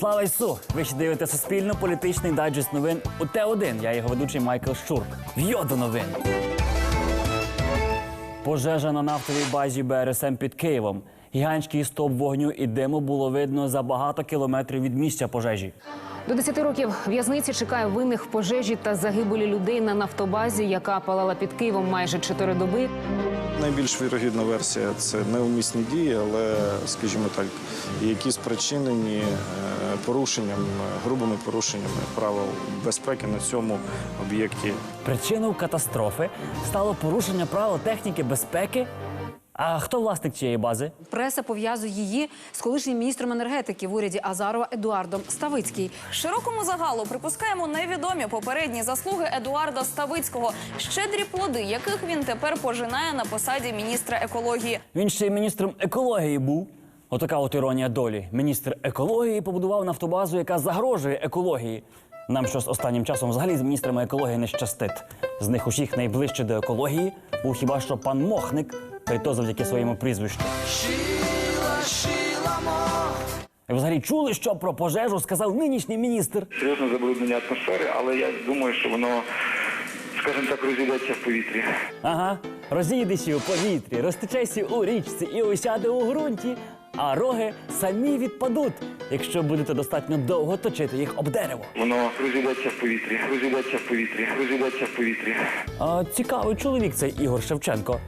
Слава Ісу! Ви ще дивите суспільно політичний дайджест новин у Т1. Я його ведучий Майкл Щурк. В'йо до новин. Пожежа на нафтовій базі БРСМ під Києвом. Гігантський стовп вогню і диму було видно за багато кілометрів від місця пожежі. До 10 років в'язниці чекає винних в пожежі та загибелі людей на нафтобазі, яка палала під Києвом майже 4 доби. Найбільш вірогідна версія це неумісні дії, але, скажімо так, які спричинені е, порушенням, е, грубими порушеннями правил безпеки на цьому об'єкті. Причиною катастрофи стало порушення правил техніки безпеки. А хто власник цієї бази? Преса пов'язує її з колишнім міністром енергетики в уряді Азарова Едуардом Ставицький. Широкому загалу припускаємо невідомі попередні заслуги Едуарда Ставицького, щедрі плоди, яких він тепер пожинає на посаді міністра екології. Він ще й міністром екології був. Отака от іронія долі. Міністр екології побудував нафтобазу, яка загрожує екології. Нам щось останнім часом взагалі з міністрами екології не щастить. З них усіх найближче до екології був хіба що пан Мохник, та й то завдяки своєму прізвищу. Ви взагалі чули, що про пожежу сказав нинішній міністр? серйозне забруднення атмосфери, але я думаю, що воно, скажімо так, розійдеться в повітрі. Ага, розійдешся у повітрі, розтечешся у річці і осяде у ґрунті, а роги самі відпадуть, якщо будете достатньо довго точити їх об дерево. Воно розійдеться в повітрі, розійдеться в повітрі, розійдеться в повітрі. А, цікавий чоловік цей Ігор Шевченко.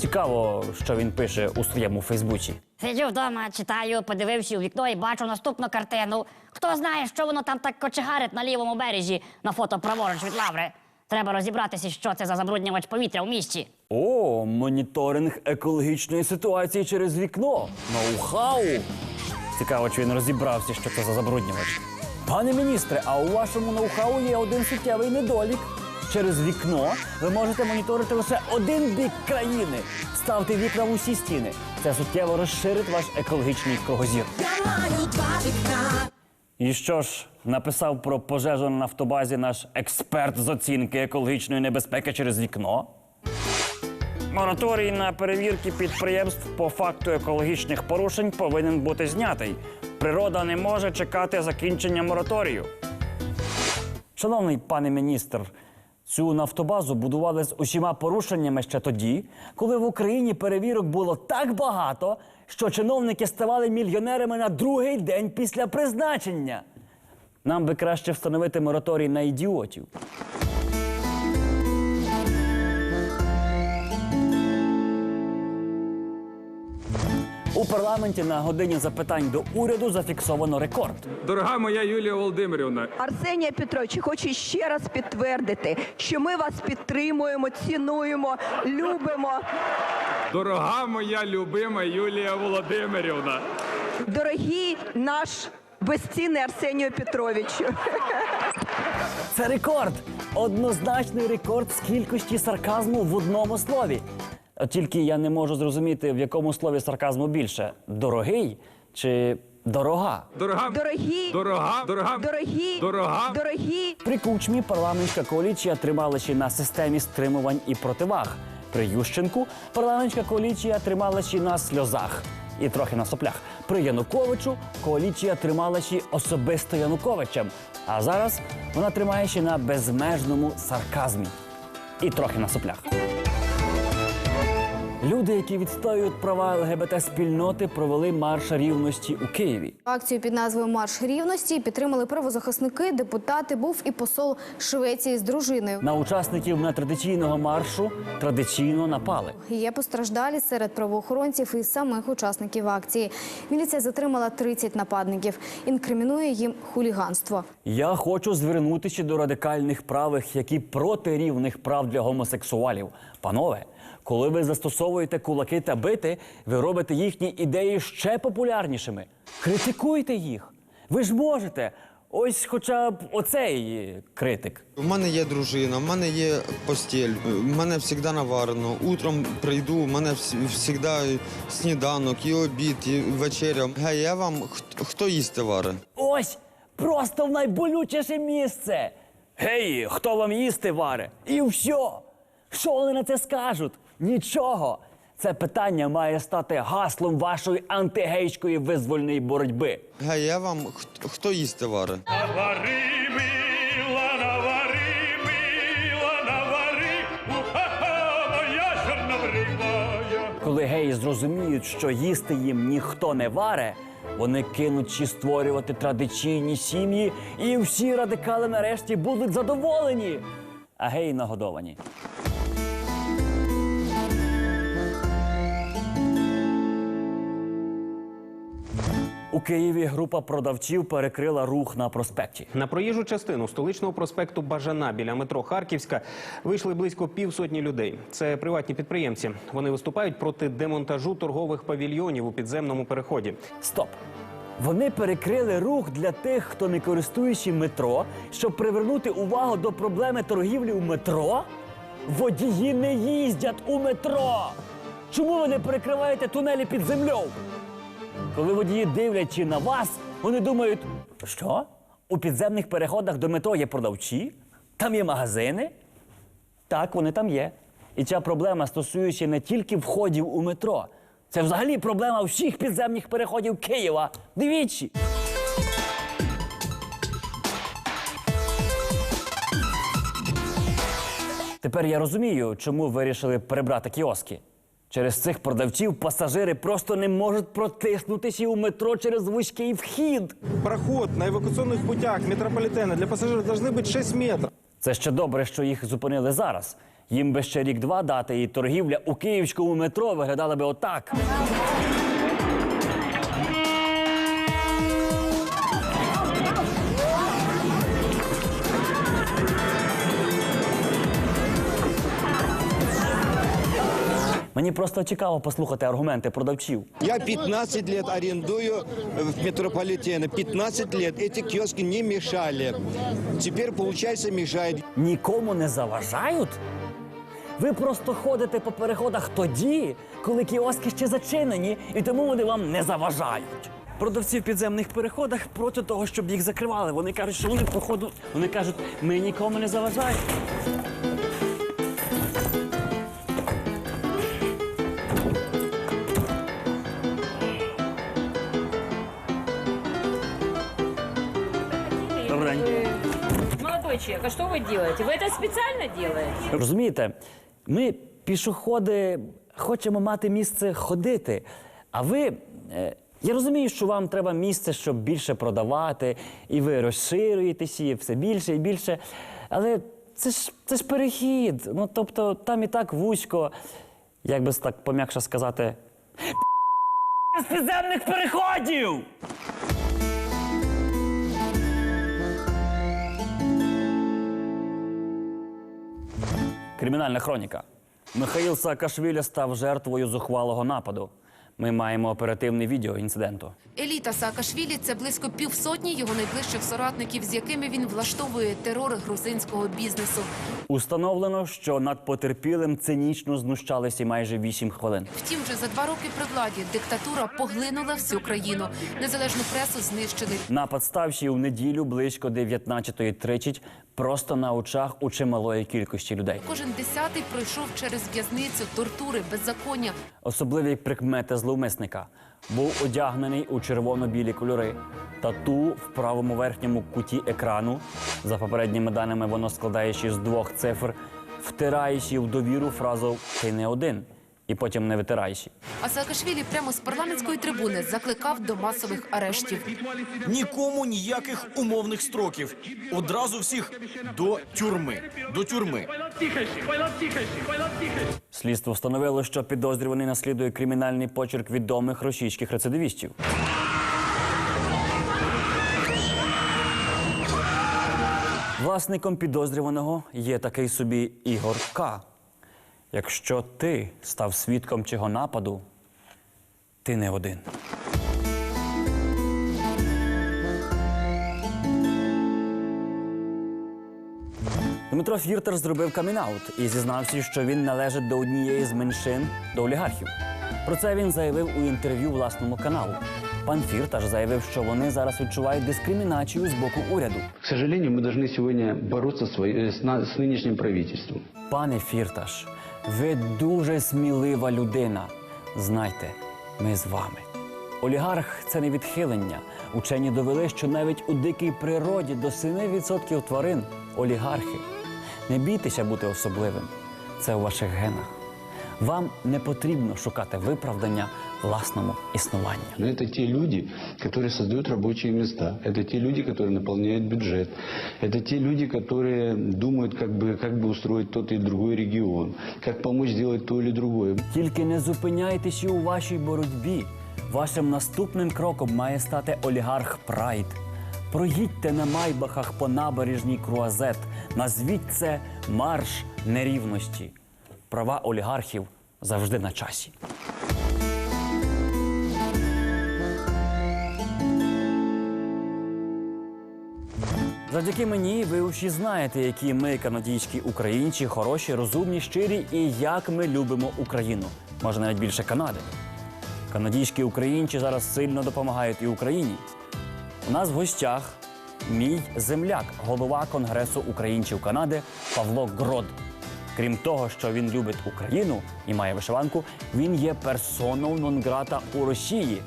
Цікаво, що він пише у своєму Фейсбуці. Сиджу вдома, читаю, подивився у вікно і бачу наступну картину. Хто знає, що воно там так кочегарить на лівому березі на фото праворуч від лаври. Треба розібратися, що це за забруднювач повітря у місті. О, моніторинг екологічної ситуації через вікно. Ноу-хау. Цікаво, чи він розібрався, що це за забруднювач. Пане міністре, а у вашому ноу-хау є один суттєвий недолік. Через вікно ви можете моніторити лише один бік країни. Ставте вікна в усі стіни. Це суттєво розширить ваш екологічний кругозір. І що ж, написав про пожежу на нафтобазі наш експерт з оцінки екологічної небезпеки через вікно. Мораторій на перевірки підприємств по факту екологічних порушень повинен бути знятий. Природа не може чекати закінчення мораторію. Шановний пане міністр, цю нафтобазу будували з усіма порушеннями ще тоді, коли в Україні перевірок було так багато, що чиновники ставали мільйонерами на другий день після призначення. Нам би краще встановити мораторій на ідіотів. У парламенті на годині запитань до уряду зафіксовано рекорд. Дорога моя Юлія Володимирівна, Арсенія Петрович, хочу ще раз підтвердити, що ми вас підтримуємо, цінуємо, любимо. дорога моя любима Юлія Володимирівна. Дорогий наш безцінний Арсенію Петровичу. Це рекорд! Однозначний рекорд з кількості сарказму в одному слові. Тільки я не можу зрозуміти, в якому слові сарказму більше: дорогий чи дорога. Дорога, Дорогі, дорога, дорога, дорогі, дорога. дорогі. При кучмі парламентська коаліція тримала ще на системі стримувань і противаг. При Ющенку парламентська коаліція тримала ще на сльозах і трохи на соплях. При Януковичу коаліція тримала ще особисто Януковичем. А зараз вона тримає ще на безмежному сарказмі і трохи на соплях. Люди, які відстоюють права ЛГБТ-спільноти, провели марш рівності у Києві. Акцію під назвою Марш рівності підтримали правозахисники, депутати. Був і посол Швеції з дружиною. На учасників нетрадиційного маршу традиційно напали. Є постраждалі серед правоохоронців і самих учасників акції. Міліція затримала 30 нападників. Інкримінує їм хуліганство. Я хочу звернутися до радикальних правих, які проти рівних прав для гомосексуалів. Панове, коли ви застосовуєте кулаки та бити, ви робите їхні ідеї ще популярнішими. Критикуйте їх. Ви ж можете. Ось хоча б оцей критик. У мене є дружина, в мене є постіль, в мене завжди наварено. Утром прийду, у мене завжди сніданок, і обід, і вечеря. Гей, я вам хт- хто їсти варе? Ось просто в найболючіше місце. Гей, хто вам їсти варе? І все. Що вони на це скажуть? Нічого. Це питання має стати гаслом вашої антигейської визвольної боротьби. Гей, я вам хто, хто їсти варить? Навари, мила, навари, мила, навари, у-ха-ха, моя чорнобривая. Коли геї зрозуміють, що їсти їм ніхто не варе, вони кинуть чи створювати традиційні сім'ї, і всі радикали нарешті будуть задоволені. А геї нагодовані. У Києві група продавців перекрила рух на проспекті. На проїжджу частину столичного проспекту Бажана біля метро Харківська вийшли близько півсотні людей. Це приватні підприємці. Вони виступають проти демонтажу торгових павільйонів у підземному переході. Стоп. Вони перекрили рух для тих, хто не користуючи метро, щоб привернути увагу до проблеми торгівлі у метро. Водії не їздять у метро. Чому ви не перекриваєте тунелі під землею? Коли водії дивлячи на вас, вони думають, що? У підземних переходах до метро є продавчі? Там є магазини? Так, вони там є. І ця проблема стосується не тільки входів у метро. Це взагалі проблема всіх підземних переходів Києва. Дивіться. Тепер я розумію, чому вирішили перебрати кіоски. Через цих продавців пасажири просто не можуть протиснутися у метро через вузький вхід. Проход на эвакуационных путях метрополитена для пассажиров должны быть 6 метров. Це ще добре, що їх зупинили зараз. Їм би ще рік-два дати, і торгівля у київському метро виглядала би отак. Мені просто цікаво послухати аргументи продавців. Я 15 лет арендую в метрополитене. 15 лет эти киоски не мешали. Теперь, получается, мешает. Нікому не заважають? Ви просто ходите по переходах тоді, коли кіоски ще зачинені, і тому вони вам не заважають. Продавці в підземних переходах проти того, щоб їх закривали. Вони кажуть, що вони походу. Вони кажуть, ми нікому не заважаємо. Молодой человек, а что вы делаете? Вы это специально делаете? Розумієте, ми, пішоходи, хочемо мати місце ходити. А ви. е, Я розумію, що вам треба місце, щоб більше продавати, і ви розширюєтеся, і все більше і більше. Але це ж це ж перехід. Ну тобто там і так вузько, як би так пом'якше сказати. З підземних переходів! Кримінальна хроніка. Михаїл Саакашвілі став жертвою зухвалого нападу. Ми маємо оперативне відео інциденту. Еліта Саакашвілі – це близько півсотні його найближчих соратників, з якими він влаштовує терор грузинського бізнесу. Установлено, що над потерпілим цинічно знущалися майже 8 хвилин. Втім, вже за два роки при владі диктатура поглинула всю країну. Незалежну пресу знищили. Напад стався у неділю близько 19.30 просто на очах у чималої кількості людей. Кожен десятий пройшов через в'язницю, тортури, беззаконня. Особливі прикмети зловмисника був одягнений у червоно-білі кольори. Тату в правому верхньому куті екрану. За попередніми даними, воно складаючи з двох цифр, втираючи в довіру фразу Ти не один. І потім не витираючи. А Саакашвілі прямо з парламентської трибуни закликав до масових арештів. Нікому ніяких умовних строків. Одразу всіх до тюрми. До тюрми. Слідство встановило, що підозрюваний наслідує кримінальний почерк відомих російських рецидивістів. Власником підозрюваного є такий собі Ігор К. Якщо ти став свідком цього нападу, ти не один. Дмитро Фіртер зробив камінаут і зізнався, що він належить до однієї з меншин до олігархів. Про це він заявив у інтерв'ю власному каналу. Пан Фірташ заявив, що вони зараз відчувають дискримінацію з боку уряду. К сожалению, мы должны сегодня бороться с, во- э, с на- с нынешним правительством. Пане Фірташ, ви дуже смілива людина. Знайте, ми з вами. Олігарх це не відхилення. Учені довели, що навіть у дикій природі до 7% тварин олігархи. Не бійтеся бути особливим. Це у ваших генах. Вам не потрібно шукати виправдання власному існуванню. Но это те люди, которые создают рабочие места. Это те люди, которые наполняют бюджет. Это те люди, которые думают, как бы, как бы устроить тот и другой регион. Как помочь сделать то или другое. Тільки не зупиняйтеся у вашій боротьбі. Вашим наступним кроком має стати олігарх Прайд. Проїдьте на майбахах по набережній Круазет. Назвіть це марш нерівності. Права олігархів завжди на часі. Завдяки мені ви усі знаєте, які ми, канадійські українці, хороші, розумні, щирі і як ми любимо Україну. Може, навіть більше Канади. Канадійські українці зараз сильно допомагають і Україні. У нас в гостях мій земляк, голова Конгресу українців Канади Павло Грод. Крім того, що він любить Україну і має вишиванку, він є персоном нон-грата у Росії.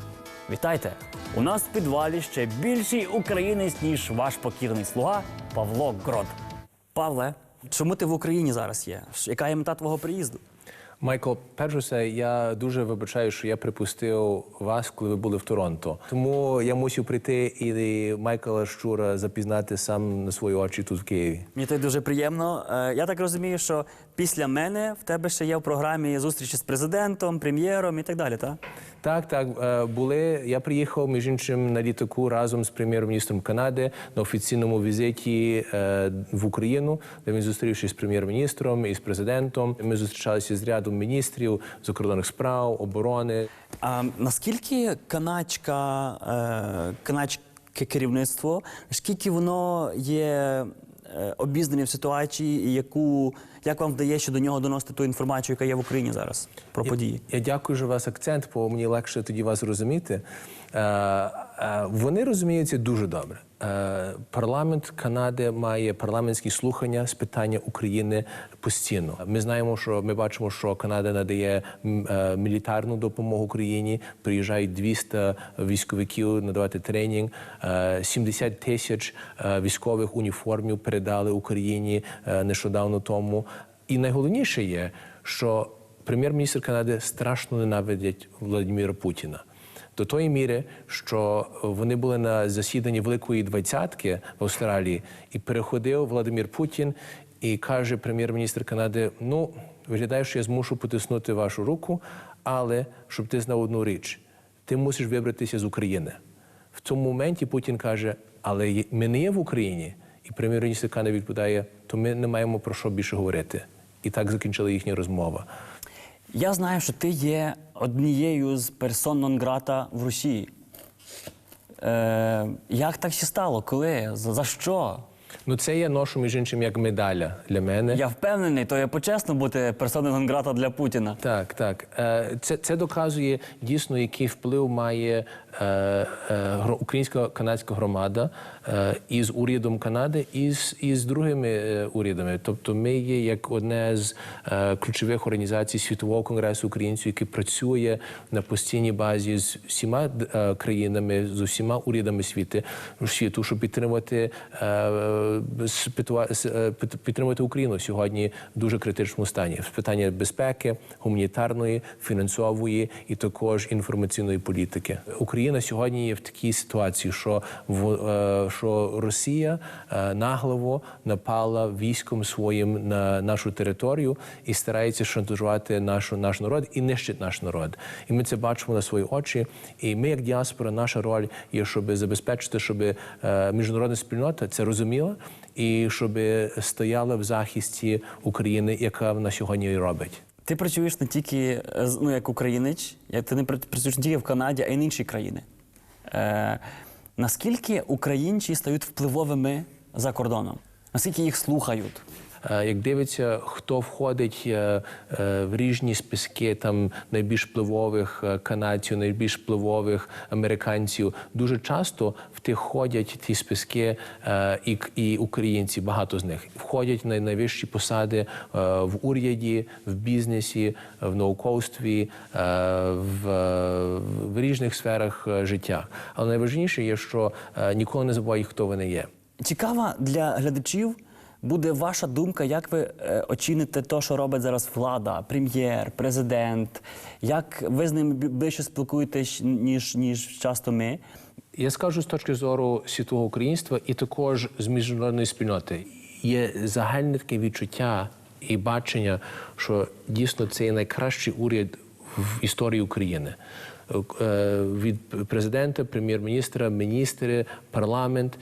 Вітайте! У нас в підвалі ще більший українець, ніж ваш покірний слуга Павло Грод. Павле, чому ти в Україні зараз є? Яка є мета твого приїзду? Майкл, перш за все, я дуже вибачаю, що я припустив вас, коли ви були в Торонто. Тому я мусив прийти і Майкла Щура запізнати сам на свої очі тут в Києві. Мені це дуже приємно. Е, Я так розумію, що після мене в тебе ще є в програмі зустрічі з президентом, прем'єром і так далі, так? Так, так, е, були. Я приїхав між іншим на літаку разом з прем'єр-міністром Канади на офіційному візиті е, в Україну, де він зустрівся з прем'єр-міністром і з президентом. Ми зустрічалися з рядом міністрів закордонних справ, оборони. А наскільки канадська, е, канадське керівництво, наскільки воно є обізнані в ситуації, яку, як вам вдається до нього доносити ту інформацію, яка є в Україні зараз про події? Я дякую, що у вас акцент, бо мені легше тоді вас розуміти. Е, е, вони розуміються дуже добре. Е, парламент Канади має парламентські слухання з питання України постійно. Ми знаємо, що ми бачимо, що Канада надає е, мілітарну допомогу Україні. Приїжджають 200 військовиків надавати тренінг. Е, 70 тисяч е, військових уніформів передали Україні е, нещодавно тому. І найголовніше є, що прем'єр-міністр Канади страшно ненавидять Владимира Путіна. До тої міри, що вони були на засіданні Великої двадцятки в Австралії, і переходив Владимир Путін і каже прем'єр-міністр Канади: Ну, виглядає, що я змушу потиснути вашу руку, але щоб ти знав одну річ, ти мусиш вибратися з України. В цьому моменті Путін каже: Але ми не є в Україні. І прем'єр-міністр Канади відповідає: то ми не маємо про що більше говорити. І так закінчила їхня розмова. Я знаю, що ти є однією з персон нон-грата в Росії. Е, як так ще стало? Коли? За, за що? Ну, це я ношу, між іншим, як медаля для мене. Я впевнений, то є почесно бути персоною нон-грата для Путіна. Так, так. Е, Це, це доказує дійсно, який вплив має е, е, українська канадська громада із урядом Канади і з, і з другими е, урядами. Тобто ми є як одне з е, ключових організацій Світового конгресу українців, який працює на постійній базі з всіма е, країнами, з усіма урядами світу, світу, щоб підтримувати, е, е, підтримувати Україну сьогодні в дуже критичному стані. З питання безпеки, гуманітарної, фінансової і також інформаційної політики. Україна сьогодні є в такій ситуації, що в е, що Росія е, нагло напала військом своїм на нашу територію і старається шантажувати нашу наш народ і нищить наш народ. І ми це бачимо на свої очі. І ми, як діаспора, наша роль є, щоб забезпечити, щоб е, міжнародна спільнота це розуміла і щоб стояла в захисті України, яка вона сьогодні і робить. Ти працюєш не тільки е, ну, як українець, як ти не працюєш не тільки в Канаді, а й в інші країни. Наскільки українці стають впливовими за кордоном? Наскільки їх слухають? Е, як дивиться, хто входить е, е, в різні списки там найбільш впливових канадців, найбільш впливових американців, дуже часто в тих входять ті списки і, і українці, багато з них входять на найвищі посади в уряді, в бізнесі, в науковстві, в, в різних сферах життя. Але найважливіше є, що ніколи не забувай, хто вони є. Цікава для глядачів буде ваша думка, як ви е, оціните те, що робить зараз влада, прем'єр, президент. Як ви з ними бі- більше спілкуєтесь, ніж, ніж часто ми? Я скажу з точки зору світового українства і також з міжнародної спільноти. Є загальне таке відчуття і бачення, що дійсно це є найкращий уряд в історії України. Е, Від президента, прем'єр-міністра, міністри, парламент.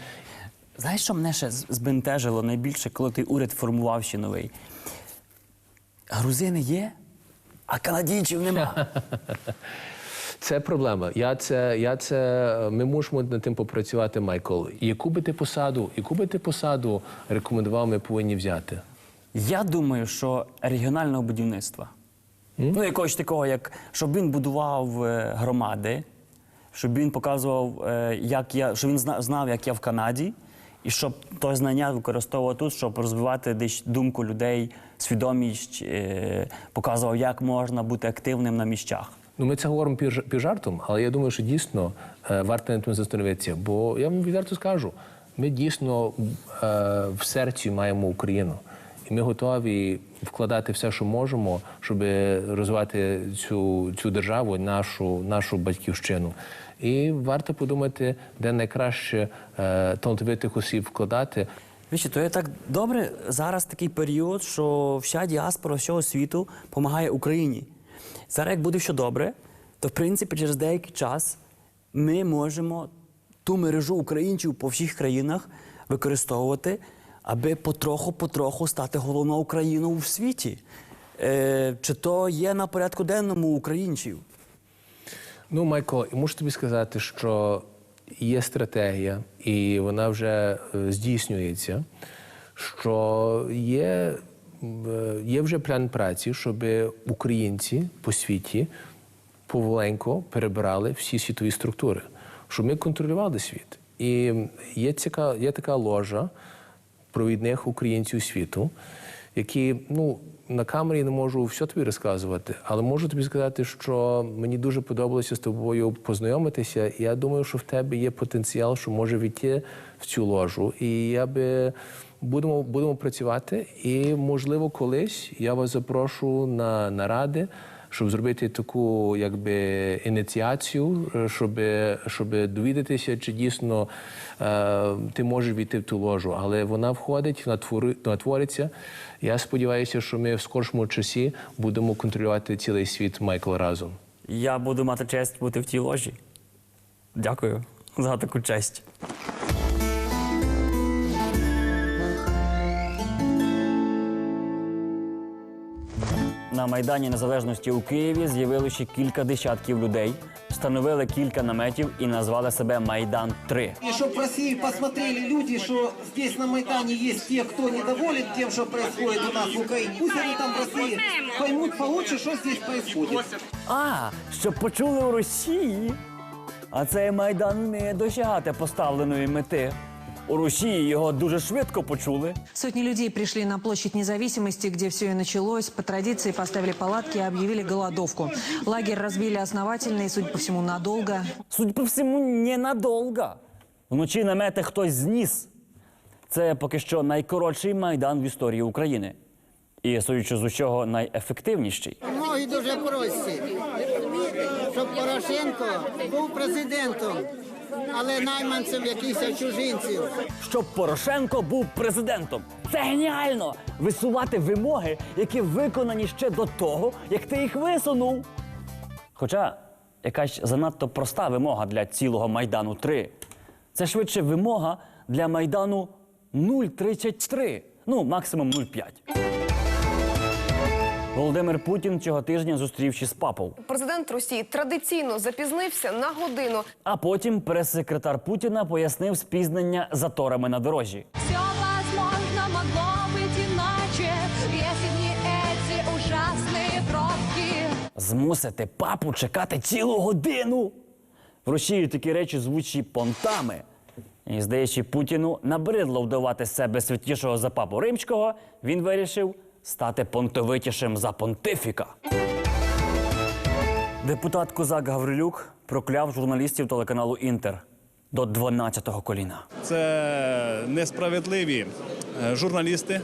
Знаєш, що мене ще збентежило найбільше, коли той уряд формував ще новий? Грузини є, а канадійців нема. Це проблема. Я це, я це, ми мусимо над тим попрацювати, Майкл. Яку би ти посаду, яку би ти посаду рекомендував, ми повинні взяти? Я думаю, що регіонального будівництва. Ну, якогось такого, як щоб він будував е, громади, щоб він показував, е, як я, щоб він знав, як я в Канаді, і щоб то знання використовував тут, щоб розвивати десь думку людей, свідомість, е, показував, як можна бути активним на місцях. Ну, ми це говоримо під але я думаю, що дійсно е, варто над тим застановитися. Бо я вам відверто скажу, ми дійсно е, в серці маємо Україну. І ми готові вкладати все, що можемо, щоб розвивати цю, цю державу, нашу, нашу батьківщину. І варто подумати, де найкраще е, талановитих осіб вкладати. Віщо, то є так добре зараз такий період, що вся діаспора всього світу допомагає Україні. Зараз, як буде все добре, то в принципі через деякий час ми можемо ту мережу українців по всіх країнах використовувати, аби потроху-потроху стати головною країною в світі. Е, чи то є на порядку денному українців? Ну, Майко, мушу тобі сказати, що є стратегія, і вона вже е, здійснюється. Що є, е, є вже план праці, щоб українці по світі поволенько перебирали всі світові структури, щоб ми контролювали світ. І є, ціка, є така ложа провідних українців світу, які ну на камері не можу все тобі розказувати, але можу тобі сказати, що мені дуже подобалося з тобою познайомитися. Я думаю, що в тебе є потенціал, що може війти в цю ложу. І я би будемо, будемо працювати. І можливо, колись я вас запрошу на наради. Щоб зробити таку якби ініціацію, е, щоб, щоб довідатися, чи дійсно е, ти можеш війти в ту ложу. Але вона входить, вона, твори, вона твориться. Я сподіваюся, що ми в скоршому часі будемо контролювати цілий світ Майкл разом. Я буду мати честь бути в тій ложі. Дякую за таку честь. На Майдані Незалежності у Києві з'явилося кілька десятків людей, встановили кілька наметів і назвали себе Майдан 3 И чтобы в России посмотрели люди, что здесь на Майдане есть те, кто недоволен тем, что происходит у нас в Украине. Пусть они там в России поймут получше, что здесь происходит. А, щоб почули у Росії. А цей майдан вміє досягати поставленої мети. У Росії його дуже швидко почули. Сотни людей пришли на площадь независимости, где все и началось. По традиции поставили палатки и объявили голодовку. Лагерь разбили основательно и, судя по всему, надолго. Судя по всьому, ненадовго. Вночі намети хтось зніс. Це поки що найкоротший майдан в історії України. І, судячи з усього, найефективніший. Ноги дуже прості, щоб Порошенко був президентом, але найманцем якихось чужинців. Щоб Порошенко був президентом. Це геніально! Висувати вимоги, які виконані ще до того, як ти їх висунув. Хоча якась занадто проста вимога для цілого Майдану 3. Це швидше вимога для Майдану 0,33, ну максимум 0,5. Володимир Путін цього тижня зустрівши з папою. Президент Росії традиційно запізнився на годину. А потім прес-секретар Путіна пояснив спізнення заторами на дорожі. Все возможно могло бути іначе, якщо не ці ужасні пробки. Змусити папу чекати цілу годину. В Росії такі речі звучать понтами. І, здаючи, Путіну набридло вдавати себе святішого за папу римського, він вирішив стати понтовитішим за понтифіка. Депутат Козак Гаврилюк прокляв журналістів телеканалу Інтер до 12-го коліна. Це несправедливі е, журналісти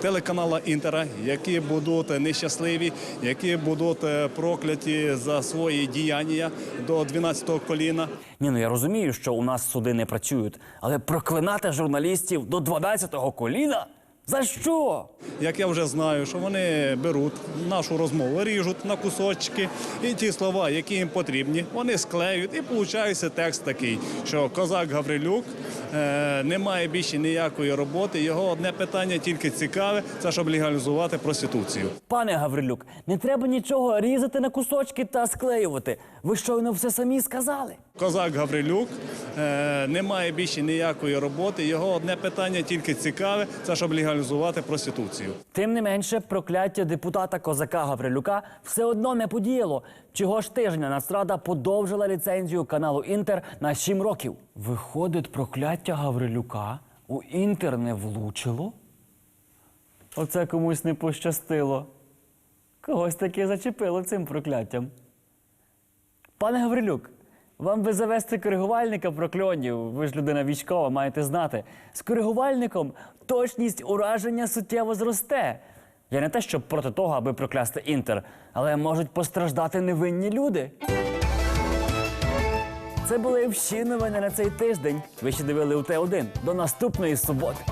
телеканала Інтера, які будуть нещасливі, які будуть е, прокляті за свої діяння до 12-го коліна. Ні, ну я розумію, що у нас суди не працюють, але проклинати журналістів до 12-го коліна? За що? Як я вже знаю, що вони беруть нашу розмову, ріжуть на кусочки, і ті слова, які їм потрібні, вони склеюють, і виходить текст такий, що козак Гаврилюк е, не має більше ніякої роботи. Його одне питання тільки цікаве, це щоб легалізувати проституцію. Пане Гаврилюк, не треба нічого різати на кусочки та склеювати. Ви щойно все самі сказали. Козак Гаврилюк е, не має більше ніякої роботи. Його одне питання тільки цікаве, це щоб легалізувати проституцію. Тим не менше, прокляття депутата козака Гаврилюка все одно не подіяло. Чого ж тижня Нацрада подовжила ліцензію каналу Інтер на 7 років. Виходить, прокляття Гаврилюка у Інтер не влучило? Оце комусь не пощастило. Когось таки зачепило цим прокляттям. Пане Гаврилюк, вам би завести коригувальника прокльонів. Ви ж людина військова, маєте знати. З коригувальником точність ураження суттєво зросте. Я не те, щоб проти того, аби проклясти інтер, але можуть постраждати невинні люди. Це були всі новини на цей тиждень. Ви ще дивили у Т1. До наступної суботи.